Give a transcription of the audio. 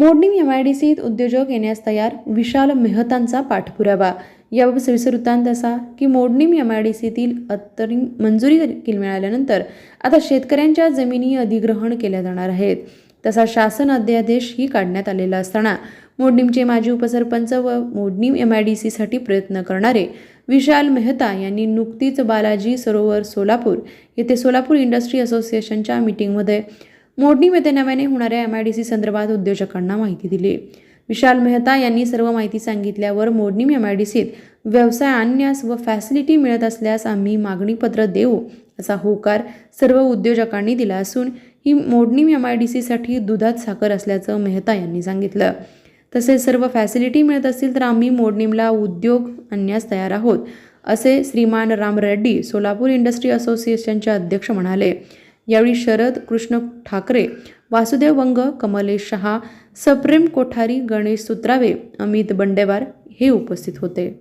मोडणी M I D सीत उद्योजक येण्यास तयार विशाल मेहतांचा पाठपुरावा. याबाबत सविस्तर वृत्तांत असा की मोडणीम एम आय डी सीतील अंतरिम मंजुरी देखील मिळाल्यानंतर आता शेतकऱ्यांच्या जमिनी अधिग्रहण केल्या जाणार आहेत. तसा शासन अध्यादेशही काढण्यात आलेला असताना मोडणीमचे माजी उपसरपंच व मोडणीम एम आय डी सीसाठी प्रयत्न करणारे विशाल मेहता यांनी नुकतीच बालाजी सरोवर सोलापूर येथे सोलापूर इंडस्ट्री असोसिएशनच्या मीटिंगमध्ये मोडणीम येथे नव्याने होणाऱ्या एम आय डी सी संदर्भात उद्योजकांना माहिती दिली. विशाल मेहता यांनी सर्व माहिती सांगितल्यावर मोडणीम एम आय डी सीत व्यवसाय आणण्यास व फॅसिलिटी मिळत असल्यास आम्ही मागणीपत्र देऊ असा होकार सर्व उद्योजकांनी दिला असून ही मोडणीम एम आय डी सीसाठी दुधात साखर असल्याचं मेहता यांनी सांगितलं. तसेच सर्व फॅसिलिटी मिळत असतील तर आम्ही मोडणीमला उद्योग आणण्यास तयार आहोत असे श्रीमान राम रेड्डी सोलापूर इंडस्ट्री असोसिएशनचे अध्यक्ष म्हणाले. यावेळी शरद कृष्ण ठाकरे वासुदेव वंग कमलेश शहा सप्रेम कोठारी गणेश सुत्रावे अमित बंडेवार हे उपस्थित होते.